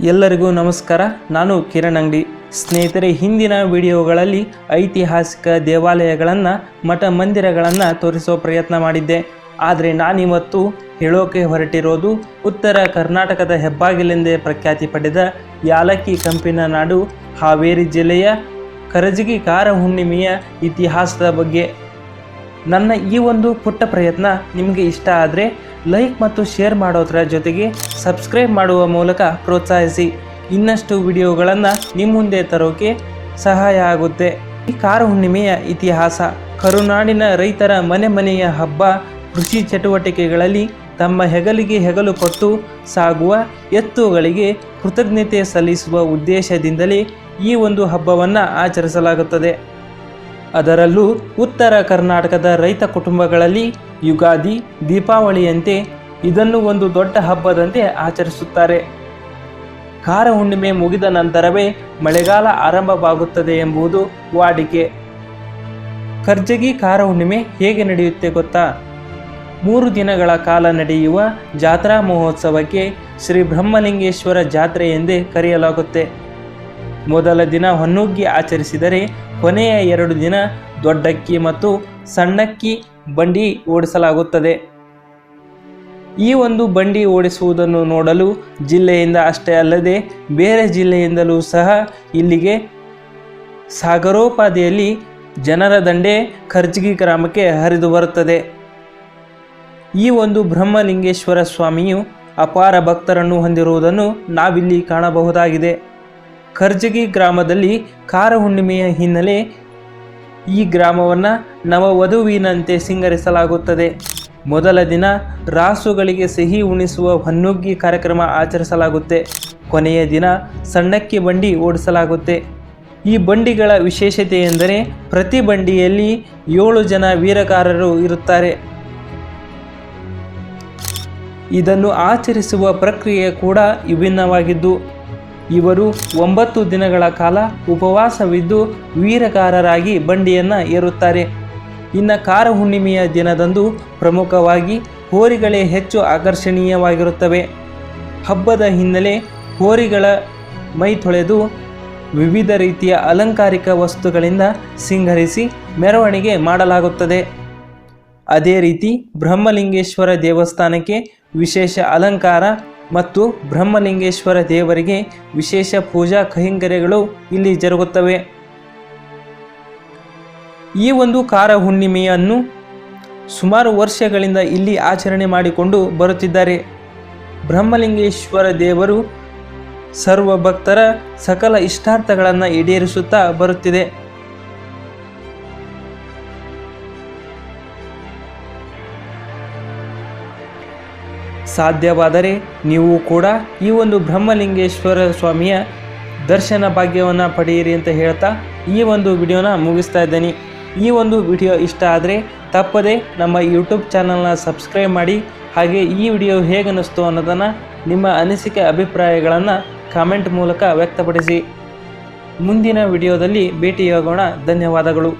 ಎಲ್ಲರಿಗೂ ನಮಸ್ಕಾರ. ನಾನು ಕಿರಣ್ ಅಂಗಡಿ. ಸ್ನೇಹಿತರೆ, ಹಿಂದಿನ ವಿಡಿಯೋಗಳಲ್ಲಿ ಐತಿಹಾಸಿಕ ದೇವಾಲಯಗಳನ್ನು, ಮಠ ಮಂದಿರಗಳನ್ನು ತೋರಿಸೋ ಪ್ರಯತ್ನ ಮಾಡಿದ್ದೆ. ಆದರೆ ನಾನಿವತ್ತು ಹೇಳೋಕೆ ಹೊರಟಿರೋದು ಉತ್ತರ ಕರ್ನಾಟಕದ ಹೆಬ್ಬಾಗಿಲೆಂದೇ ಪ್ರಖ್ಯಾತಿ ಪಡೆದ ಯಾಲಕ್ಕಿ ಕಂಪಿನ ನಾಡು ಹಾವೇರಿ ಜಿಲ್ಲೆಯ ಕರಜಗಿ ಕಾರ ಹುಣ್ಣಿಮೆಯ ಇತಿಹಾಸದ ಬಗ್ಗೆ. ನನ್ನ ಈ ಒಂದು ಪುಟ್ಟ ಪ್ರಯತ್ನ ನಿಮಗೆ ಇಷ್ಟ ಆದರೆ ಲೈಕ್ ಮತ್ತು ಶೇರ್ ಮಾಡೋದರ ಜೊತೆಗೆ ಸಬ್ಸ್ಕ್ರೈಬ್ ಮಾಡುವ ಮೂಲಕ ಪ್ರೋತ್ಸಾಹಿಸಿ. ಇನ್ನಷ್ಟು ವಿಡಿಯೋಗಳನ್ನು ನಿಮ್ಮ ಮುಂದೆ ತರೋಕೆ ಸಹಾಯ ಆಗುತ್ತೆ. ಈ ಕಾರ ಹುಣ್ಣಿಮೆಯ ಇತಿಹಾಸ, ಕರುನಾಡಿನ ರೈತರ ಮನೆ ಮನೆಯ ಹಬ್ಬ, ಕೃಷಿ ಚಟುವಟಿಕೆಗಳಲ್ಲಿ ತಮ್ಮ ಹೆಗಲಿಗೆ ಹೆಗಲು ಕೊಟ್ಟು ಸಾಗುವ ಎತ್ತುಗಳಿಗೆ ಕೃತಜ್ಞತೆ ಸಲ್ಲಿಸುವ ಉದ್ದೇಶದಿಂದಲೇ ಈ ಒಂದು ಹಬ್ಬವನ್ನು ಆಚರಿಸಲಾಗುತ್ತದೆ. ಅದರಲ್ಲೂ ಉತ್ತರ ಕರ್ನಾಟಕದ ರೈತ ಕುಟುಂಬಗಳಲ್ಲಿ ಯುಗಾದಿ, ದೀಪಾವಳಿಯಂತೆ ಇದನ್ನು ಒಂದು ದೊಡ್ಡ ಹಬ್ಬದಂತೆ ಆಚರಿಸುತ್ತಾರೆ. ಕಾರ ಹುಣ್ಣಿಮೆ ಮುಗಿದ ನಂತರವೇ ಮಳೆಗಾಲ ಆರಂಭವಾಗುತ್ತದೆ ಎಂಬುದು ವಾಡಿಕೆ. ಕರ್ಜಗಿ ಕಾರ ಹುಣ್ಣಿಮೆ ಹೇಗೆ ನಡೆಯುತ್ತೆ ಗೊತ್ತಾ? ಮೂರು ದಿನಗಳ ಕಾಲ ನಡೆಯುವ ಜಾತ್ರಾ ಮಹೋತ್ಸವಕ್ಕೆ ಶ್ರೀ ಬ್ರಹ್ಮಲಿಂಗೇಶ್ವರ ಜಾತ್ರೆ ಎಂದೇ ಕರೆಯಲಾಗುತ್ತೆ. ಮೊದಲ ದಿನ ಹೊನ್ನುಗ್ಗಿ ಆಚರಿಸಿದರೆ ಕೊನೆಯ ಎರಡು ದಿನ ದೊಡ್ಡಕ್ಕಿ ಮತ್ತು ಸಣ್ಣಕ್ಕಿ ಬಂಡಿ ಓಡಿಸಲಾಗುತ್ತದೆ. ಈ ಒಂದು ಬಂಡಿ ಓಡಿಸುವುದನ್ನು ನೋಡಲು ಜಿಲ್ಲೆಯಿಂದ ಅಷ್ಟೇ ಅಲ್ಲದೆ ಬೇರೆ ಜಿಲ್ಲೆಯಿಂದಲೂ ಸಹ ಇಲ್ಲಿಗೆ ಸಾಗರೋಪಾದಿಯಲ್ಲಿ ಜನರ ದಂಡೆ ಖರ್ಜಗಿ ಗ್ರಾಮಕ್ಕೆ ಹರಿದು ಬರುತ್ತದೆ. ಈ ಒಂದು ಬ್ರಹ್ಮಲಿಂಗೇಶ್ವರ ಸ್ವಾಮಿಯು ಅಪಾರ ಭಕ್ತರನ್ನು ಹೊಂದಿರುವುದನ್ನು ನಾವಿಲ್ಲಿ ಕಾಣಬಹುದಾಗಿದೆ. ಖರ್ಜಗಿ ಗ್ರಾಮದಲ್ಲಿ ಕಾರ ಹುಣ್ಣಿಮೆಯ ಹಿನ್ನೆಲೆ ಈ ಗ್ರಾಮವನ್ನು ನವವಧುವಿನಂತೆ ಸಿಂಗರಿಸಲಾಗುತ್ತದೆ. ಮೊದಲ ದಿನ ರಾಸುಗಳಿಗೆ ಸಿಹಿ ಉಣಿಸುವ ಹೊನ್ನುಗ್ಗಿ ಕಾರ್ಯಕ್ರಮ ಆಚರಿಸಲಾಗುತ್ತೆ. ಕೊನೆಯ ದಿನ ಸಣ್ಣಕ್ಕಿ ಬಂಡಿ ಓಡಿಸಲಾಗುತ್ತೆ. ಈ ಬಂಡಿಗಳ ವಿಶೇಷತೆ ಎಂದರೆ ಪ್ರತಿ ಬಂಡಿಯಲ್ಲಿ ಏಳು ಜನ ವೀರಗಾರರು ಇರುತ್ತಾರೆ. ಇದನ್ನು ಆಚರಿಸುವ ಪ್ರಕ್ರಿಯೆ ಕೂಡ ವಿಭಿನ್ನವಾಗಿದ್ದು ಇವರು ಒಂಬತ್ತು ದಿನಗಳ ಕಾಲ ಉಪವಾಸವಿದ್ದು ವೀರಗಾರರಾಗಿ ಬಂಡಿಯನ್ನು ಏರುತ್ತಾರೆ. ಇನ್ನು ಕಾರ ಹುಣ್ಣಿಮೆಯ ದಿನದಂದು ಪ್ರಮುಖವಾಗಿ ಹೋರಿಗಳೇ ಹೆಚ್ಚು ಆಕರ್ಷಣೀಯವಾಗಿರುತ್ತವೆ. ಹಬ್ಬದ ಹಿನ್ನೆಲೆ ಹೋರಿಗಳ ಮೈ ತೊಳೆದು ವಿವಿಧ ರೀತಿಯ ಅಲಂಕಾರಿಕ ವಸ್ತುಗಳಿಂದ ಸಿಂಗರಿಸಿ ಮೆರವಣಿಗೆ ಮಾಡಲಾಗುತ್ತದೆ. ಅದೇ ರೀತಿ ಬ್ರಹ್ಮಲಿಂಗೇಶ್ವರ ದೇವಸ್ಥಾನಕ್ಕೆ ವಿಶೇಷ ಅಲಂಕಾರ ಮತ್ತು ಬ್ರಹ್ಮಲಿಂಗೇಶ್ವರ ದೇವರಿಗೆ ವಿಶೇಷ ಪೂಜಾ ಕೈಂಕರ್ಯಗಳು ಇಲ್ಲಿ ಜರುಗುತ್ತವೆ. ಈ ಒಂದು ಕಾರ ಹುಣ್ಣಿಮೆಯನ್ನು ಸುಮಾರು ವರ್ಷಗಳಿಂದ ಇಲ್ಲಿ ಆಚರಣೆ ಮಾಡಿಕೊಂಡು ಬರುತ್ತಿದ್ದಾರೆ. ಬ್ರಹ್ಮಲಿಂಗೇಶ್ವರ ದೇವರು ಸರ್ವ ಭಕ್ತರ ಸಕಲ ಇಷ್ಟಾರ್ಥಗಳನ್ನು ಈಡೇರಿಸುತ್ತಾ ಬರುತ್ತಿದೆ. ಸಾಧ್ಯವಾದರೆ ನೀವು ಕೂಡ ಈ ಒಂದು ಬ್ರಹ್ಮಲಿಂಗೇಶ್ವರ ಸ್ವಾಮಿಯ ದರ್ಶನ ಭಾಗ್ಯವನ್ನು ಪಡೆಯಿರಿ ಅಂತ ಹೇಳ್ತಾ ಈ ಒಂದು ವಿಡಿಯೋನ ಮುಗಿಸ್ತಾ ಇದ್ದೀನಿ. ಈ ಒಂದು ವಿಡಿಯೋ ಇಷ್ಟ ಆದರೆ ತಪ್ಪದೆ ನಮ್ಮ ಯೂಟ್ಯೂಬ್ ಚಾನಲ್ನ ಸಬ್ಸ್ಕ್ರೈಬ್ ಮಾಡಿ, ಹಾಗೆ ಈ ವಿಡಿಯೋ ಹೇಗೆ ಅನ್ನಿಸ್ತು ಅನ್ನೋದನ್ನು ನಿಮ್ಮ ಅನಿಸಿಕೆ ಅಭಿಪ್ರಾಯಗಳನ್ನು ಕಾಮೆಂಟ್ ಮೂಲಕ ವ್ಯಕ್ತಪಡಿಸಿ. ಮುಂದಿನ ವಿಡಿಯೋದಲ್ಲಿ ಭೇಟಿಯಾಗೋಣ. ಧನ್ಯವಾದಗಳು.